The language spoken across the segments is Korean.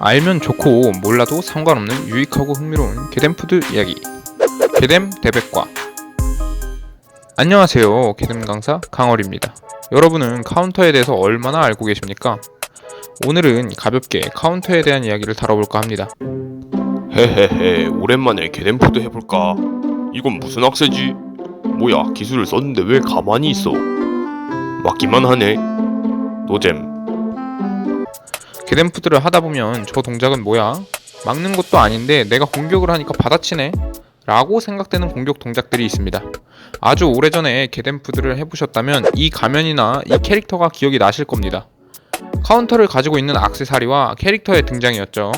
알면 좋고 몰라도 상관없는 유익하고 흥미로운 게덴푸드 이야기. 게덴 대백과. 안녕하세요. 게덴 강사 강월입니다. 여러분은 카운터에 대해서 얼마나 알고 계십니까? 오늘은 가볍게 카운터에 대한 이야기를 다뤄볼까 합니다. 헤헤헤 오랜만에 게덴푸드 해볼까? 이건 무슨 악세지? 뭐야 기술을 썼는데 왜 가만히 있어? 맞기만 하네. 노잼 게덴푸드를 하다 보면 저 동작은 뭐야? 막는 것도 아닌데 내가 공격을 하니까 받아치네? 라고 생각되는 공격 동작들이 있습니다. 아주 오래전에 게덴푸드를 해보셨다면 이 가면이나 이 캐릭터가 기억이 나실 겁니다. 카운터를 가지고 있는 악세사리와 캐릭터의 등장이었죠.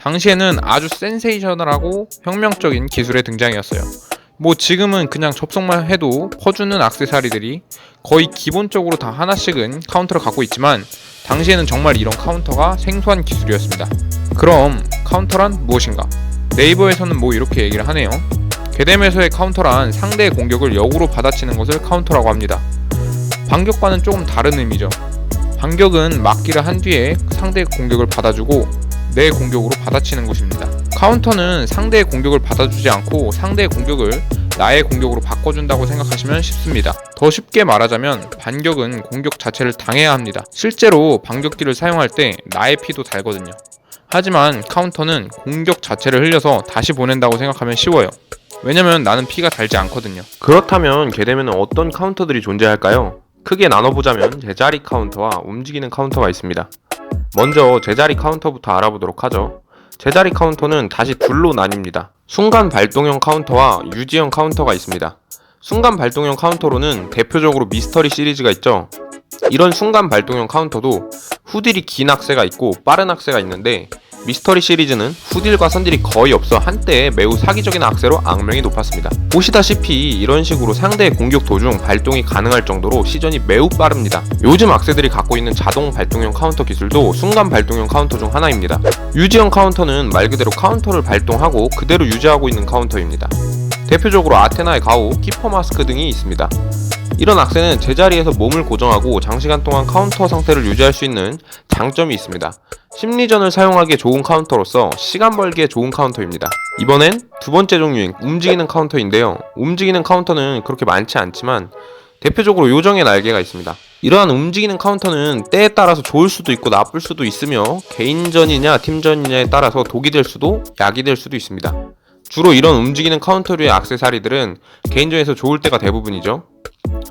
당시에는 아주 센세이셔널하고 혁명적인 기술의 등장이었어요. 뭐 지금은 그냥 접속만 해도 퍼주는 악세사리들이 거의 기본적으로 다 하나씩은 카운터를 갖고 있지만 당시에는 정말 이런 카운터가 생소한 기술이었습니다. 그럼 카운터란 무엇인가? 네이버에서는 뭐 이렇게 얘기를 하네요. 게뎀에서의 카운터란 상대의 공격을 역으로 받아치는 것을 카운터라고 합니다. 반격과는 조금 다른 의미죠. 반격은 막기를 한 뒤에 상대의 공격을 받아주고 내 공격으로 받아치는 것입니다. 카운터는 상대의 공격을 받아주지 않고 상대의 공격을 나의 공격으로 바꿔준다고 생각하시면 쉽습니다. 더 쉽게 말하자면 반격은 공격 자체를 당해야 합니다. 실제로 반격기를 사용할 때 나의 피도 달거든요. 하지만 카운터는 공격 자체를 흘려서 다시 보낸다고 생각하면 쉬워요. 왜냐면 나는 피가 달지 않거든요. 그렇다면 게덴에는 어떤 카운터들이 존재할까요? 크게 나눠보자면 제자리 카운터와 움직이는 카운터가 있습니다 먼저 제자리 카운터부터 알아보도록 하죠 제자리 카운터는 다시 둘로 나뉩니다. 순간 발동형 카운터와 유지형 카운터가 있습니다. 순간 발동형 카운터로는 대표적으로 미스터리 시리즈가 있죠. 이런 순간 발동형 카운터도 후딜이 긴 악세가 있고 빠른 악세가 있는데 미스터리 시리즈는 후딜과 선딜이 거의 없어 한때에 매우 사기적인 악세로 악명이 높았습니다. 보시다시피 이런 식으로 상대의 공격 도중 발동이 가능할 정도로 시전이 매우 빠릅니다. 요즘 악세들이 갖고 있는 자동 발동형 카운터 기술도 순간 발동형 카운터 중 하나입니다. 유지형 카운터는 말 그대로 카운터를 발동하고 그대로 유지하고 있는 카운터입니다. 대표적으로 아테나의 가오, 키퍼 마스크 등이 있습니다. 이런 악세는 제자리에서 몸을 고정하고 장시간 동안 카운터 상태를 유지할 수 있는 장점이 있습니다. 심리전을 사용하기에 좋은 카운터로서 시간 벌기에 좋은 카운터입니다. 이번엔 두 번째 종류인 움직이는 카운터인데요. 움직이는 카운터는 그렇게 많지 않지만 대표적으로 요정의 날개가 있습니다. 이러한 움직이는 카운터는 때에 따라서 좋을 수도 있고 나쁠 수도 있으며 개인전이냐 팀전이냐에 따라서 독이 될 수도 약이 될 수도 있습니다. 주로 이런 움직이는 카운터류의 악세사리들은 개인전에서 좋을 때가 대부분이죠.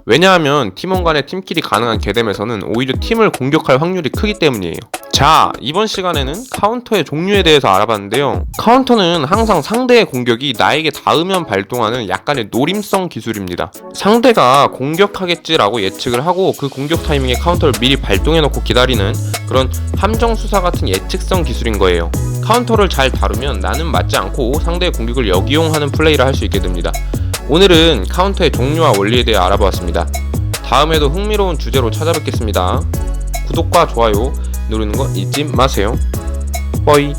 왜냐하면 팀원 간의 팀킬이 가능한 게뎀에서는 오히려 팀을 공격할 확률이 크기 때문이에요. 자, 이번 시간에는 카운터의 종류에 대해서 알아봤는데요. 카운터는 항상 상대의 공격이 나에게 닿으면 발동하는 약간의 노림성 기술입니다. 상대가 공격하겠지라고 예측을 하고 그 공격 타이밍에 카운터를 미리 발동해놓고 기다리는 그런 함정 수사 같은 예측성 기술인 거예요. 카운터를 잘 다루면 나는 맞지 않고 상대의 공격을 역이용하는 플레이를 할 수 있게 됩니다. 오늘은 카운터의 종류와 원리에 대해 알아보았습니다. 다음에도 흥미로운 주제로 찾아뵙겠습니다. 구독과 좋아요 누르는 거 잊지 마세요. 빠이.